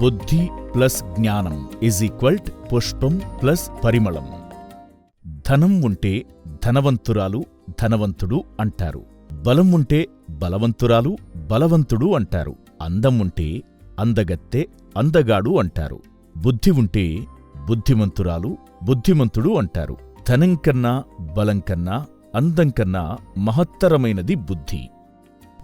బుద్ధి ప్లస్ జ్ఞానం is equal to పుష్పం ప్లస్ పరిమళం. ధనం ఉంటే ధనవంతురాలు ధనవంతుడు అంటారు. బలం ఉంటే బలవంతురాలు బలవంతుడు అంటారు. అందం ఉంటే అందగత్తె అందగాడు అంటారు. బుద్ధి ఉంటే బుద్ధిమంతురాలు బుద్ధిమంతుడు అంటారు. ధనం కన్నా బలం కన్నా అందం కన్నా మహత్తరమైనది బుద్ధి.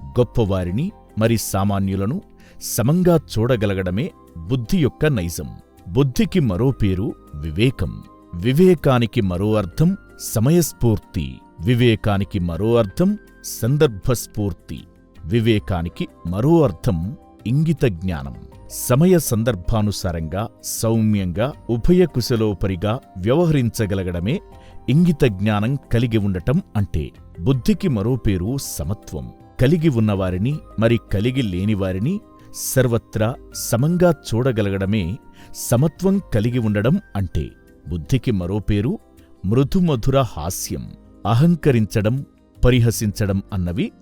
గొప్పవారిని మరి సామాన్యులను సమంగా చూడగలగడమే బుద్ధి యొక్క నైజం. బుద్ధికి మరో పేరు వివేకం. వివేకానికి మరో అర్థం సమయస్ఫూర్తి. వివేకానికి మరో అర్థం సందర్భస్ఫూర్తి. వివేకానికి మరో అర్థం ఇంగిత జ్ఞానం. సమయ సందర్భానుసారంగా సౌమ్యంగా ఉభయకుశలోపరిగా వ్యవహరించగలగడమే ఇంగిత జ్ఞానం కలిగి ఉండటం అంటే. బుద్ధికి మరో పేరు సమత్వం. కలిగి ఉన్నవారిని మరి కలిగి లేనివారిని సర్వత్రా సమంగా చూడగలగడమే సమత్వం కలిగి ఉండడం అంటే బుద్ధికి మరో పేరు మృదుమధుర హాస్యం. అహంకరించడం పరిహసించడం అన్నవి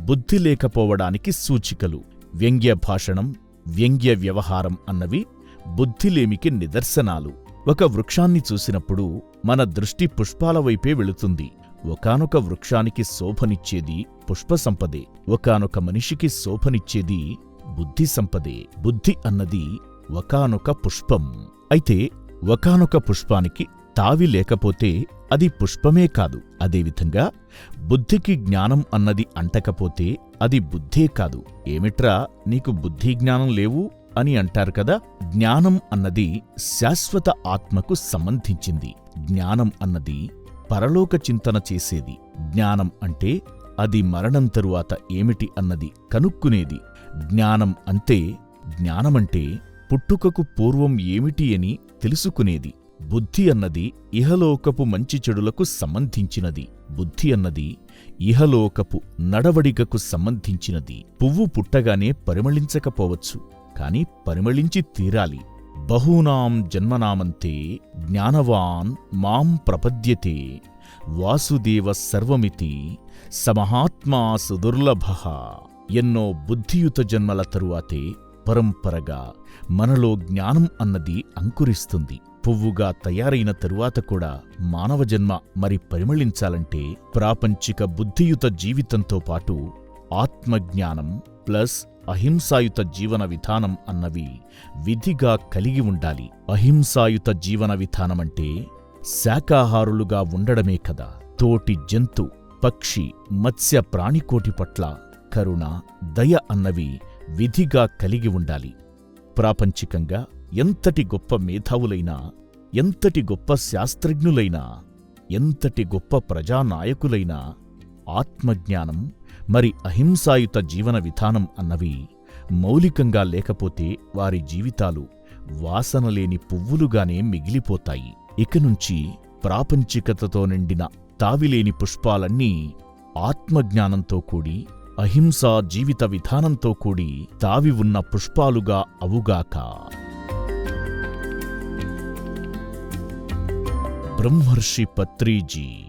బుద్ధి లేకపోవడానికి సూచికలు. వ్యంగ్య భాషణం వ్యంగ్య వ్యవహారం అన్నవి బుద్ధిలేమికి నిదర్శనాలు. ఒక వృక్షాన్ని చూసినప్పుడు మన దృష్టి పుష్పాల వైపే వెళుతుంది. ఒకానొక వృక్షానికి శోభనిచ్చేది పుష్ప సంపదే ఒకానొక మనిషికి శోభనిచ్చేది బుద్ధి సంపదే. బుద్ధి అన్నది ఒకానొక పుష్పం. అయితే ఒకానొక పుష్పానికి తావి లేకపోతే అది పుష్పమే కాదు. అదేవిధంగా బుద్ధికి జ్ఞానం అన్నది అంటకపోతే అది బుద్ధే కాదు. ఏమిట్రా నీకు బుద్ధి జ్ఞానం లేవు అని అంటారు కదా? జ్ఞానం అన్నది శాశ్వత ఆత్మకు సంబంధించింది. జ్ఞానం అన్నది పరలోక చింతన చేసేది. జ్ఞానం అంటే అది మరణం తరువాత ఏమిటి అన్నది కనుక్కునేది. జ్ఞానం అంతే జ్ఞానమంటే పుట్టుకకు పూర్వం ఏమిటి అని తెలుసుకునేది. బుద్ధి అన్నది ఇహలోకపు మంచి చెడులకు సంబంధించినది. బుద్ధి అన్నది ఇహలోకపు నడవడికకు సంబంధించినది. పువ్వు పుట్టగానే పరిమళించకపోవచ్చు కాని పరిమళించి తీరాలి. బహూనాం జన్మనామంతే జ్ఞానవాన్ మాం ప్రపద్యతే వాసుదేవ సర్వమితి సమహాత్మా సుదుర్లభ ఎన్నో బుద్ధియుత జన్మల తరువాతే పరంపరగా మనలో జ్ఞానం అన్నది అంకురిస్తుంది. పువ్వుగా తయారైన తరువాత కూడా మానవ జన్మ మరి పరిమళించాలంటే ప్రాపంచిక బుద్ధియుత జీవితంతో పాటు ఆత్మజ్ఞానం ప్లస్ అహింసాయుత జీవన విధానం అన్నవి విధిగా కలిగి ఉండాలి. అహింసాయుత జీవన విధానమంటే శాకాహారులుగా ఉండడమే కదా. తోటి జంతు పక్షి మత్స్య ప్రాణికోటి పట్ల కరుణ దయ అన్నవి విధిగా కలిగి ఉండాలి. ప్రాపంచికంగా ఎంతటి గొప్ప మేధావులైనా ఎంతటి గొప్ప శాస్త్రజ్ఞులైనా ఎంతటి గొప్ప ప్రజానాయకులైనా ఆత్మజ్ఞానం మరి అహింసాయుత జీవన విధానం అన్నవి మౌలికంగా లేకపోతే వారి జీవితాలు వాసనలేని పువ్వులుగానే మిగిలిపోతాయి. ఇక నుంచి ప్రాపంచికతతో నిండిన తావిలేని పుష్పాలన్నీ ఆత్మజ్ఞానంతో కూడి అహింసా జీవిత విధానంతో కూడి తావి ఉన్న పుష్పాలుగా అవుగాక. బ్రహ్మర్షి పత్రీజీ